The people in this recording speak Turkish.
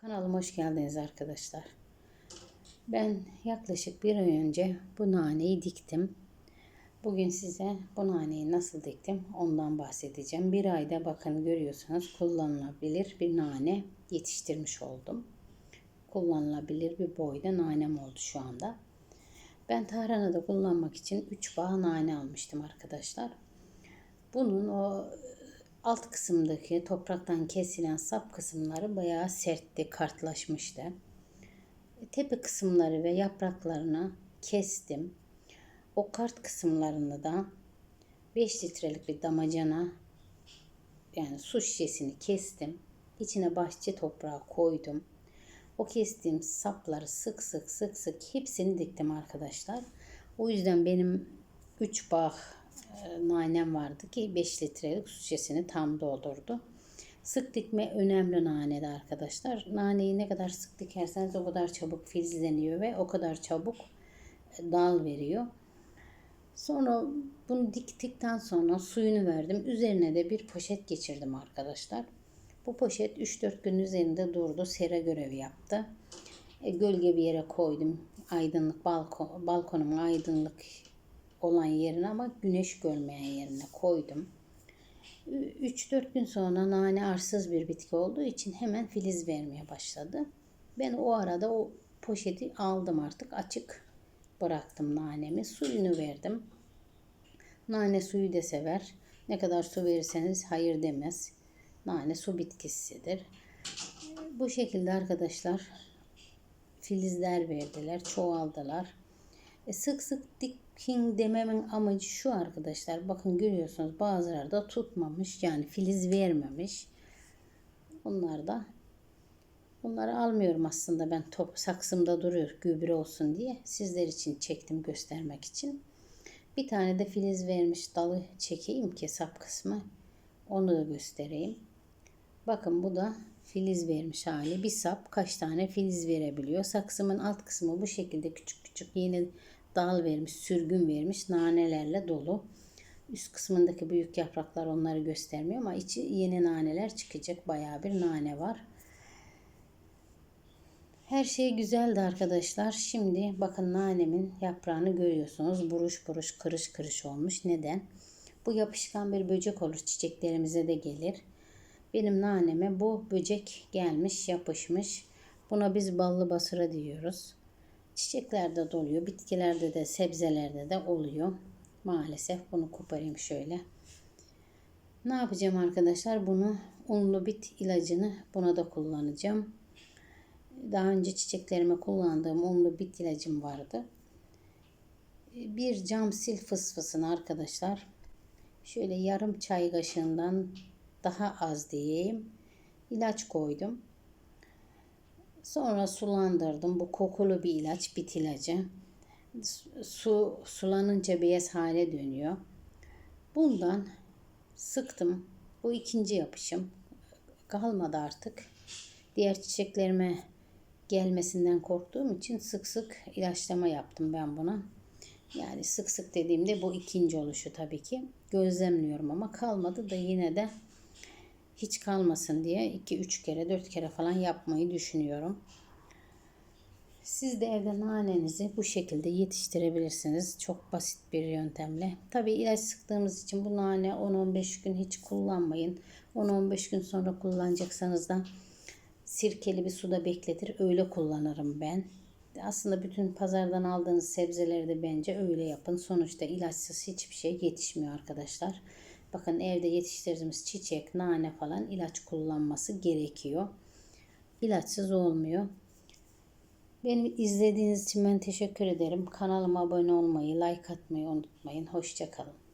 Kanalıma hoş geldiniz arkadaşlar. Ben yaklaşık bir ay önce bu naneyi diktim. Bugün size bu naneyi nasıl diktim ondan bahsedeceğim. Bir ayda bakın görüyorsunuz kullanılabilir bir nane yetiştirmiş oldum. Kullanılabilir bir boyda nanem oldu şu anda. Ben tarhanada kullanmak için 3 bağ nane almıştım arkadaşlar. Bunun o alt kısımdaki topraktan kesilen sap kısımları bayağı sertti, kartlaşmıştı. Tepe kısımları ve yapraklarını kestim. O kart kısımlarını da 5 litrelik bir damacana yani su şişesini kestim. İçine bahçe toprağı koydum. O kestiğim sapları sık sık sık sık hepsini diktim arkadaşlar. O yüzden benim 3 bağ e, nanem vardı ki 5 litrelik su şişesini tam doldurdu. Sık dikme önemli nanede arkadaşlar. Naneyi ne kadar sık dikerseniz o kadar çabuk filizleniyor ve o kadar çabuk e, dal veriyor. Sonra bunu diktikten sonra suyunu verdim. Üzerine de bir poşet geçirdim arkadaşlar. Bu poşet 3-4 gün üzerinde durdu. Sera görevi yaptı. E, gölge bir yere koydum. Aydınlık balkon, balkonumun aydınlık olan yerine ama güneş görmeyen yerine koydum. 3-4 gün sonra nane arsız bir bitki olduğu için hemen filiz vermeye başladı. Ben o arada o poşeti aldım artık açık bıraktım nanemi. Suyunu verdim. Nane suyu da sever. Ne kadar su verirseniz hayır demez. Nane su bitkisidir. Bu şekilde arkadaşlar filizler verdiler, çoğaldılar. E sık sık dikin dememin amacı şu arkadaşlar. Bakın görüyorsunuz bazıları da tutmamış. Yani filiz vermemiş. Onlar da bunları almıyorum aslında ben top saksımda duruyor gübre olsun diye. Sizler için çektim göstermek için. Bir tane de filiz vermiş dalı çekeyim ki sap kısmı. Onu da göstereyim. Bakın bu da filiz vermiş hali. Bir sap kaç tane filiz verebiliyor. Saksımın alt kısmı bu şekilde küçük küçük yeni dal vermiş, sürgün vermiş, nanelerle dolu. Üst kısmındaki büyük yapraklar onları göstermiyor ama içi yeni naneler çıkacak. Bayağı bir nane var. Her şey güzeldi arkadaşlar. Şimdi bakın nanemin yaprağını görüyorsunuz. Buruş buruş kırış kırış olmuş. Neden? Bu yapışkan bir böcek olur. Çiçeklerimize de gelir. Benim naneme bu böcek gelmiş yapışmış. Buna biz ballı basıra diyoruz. Çiçeklerde doluyor. Bitkilerde de sebzelerde de oluyor. Maalesef bunu koparayım şöyle. Ne yapacağım arkadaşlar? Bunu unlu bit ilacını buna da kullanacağım. Daha önce çiçeklerime kullandığım unlu bit ilacım vardı. Bir cam sil fısfısını arkadaşlar şöyle yarım çay kaşığından daha az diyeyim ilaç koydum. Sonra sulandırdım. Bu kokulu bir ilaç, bit ilacı. Su sulanınca beyaz hale dönüyor. Bundan sıktım. Bu ikinci yapışım. Kalmadı artık. Diğer çiçeklerime gelmesinden korktuğum için sık sık ilaçlama yaptım ben buna. Yani sık sık dediğimde bu ikinci oluşu tabii ki. Gözlemliyorum ama kalmadı da yine de hiç kalmasın diye 2-3 kere 4 kere falan yapmayı düşünüyorum. Siz de evde nanenizi bu şekilde yetiştirebilirsiniz. Çok basit bir yöntemle. Tabi ilaç sıktığımız için bu nane 10-15 gün hiç kullanmayın. 10-15 gün sonra kullanacaksanız da sirkeli bir suda bekletir. Öyle kullanırım ben. Aslında bütün pazardan aldığınız sebzeleri de bence öyle yapın. Sonuçta ilaçsız hiçbir şey yetişmiyor arkadaşlar. Bakın evde yetiştirdiğimiz çiçek, nane falan ilaç kullanması gerekiyor. İlaçsız olmuyor. Beni izlediğiniz için ben teşekkür ederim. Kanalıma abone olmayı, like atmayı unutmayın. Hoşçakalın.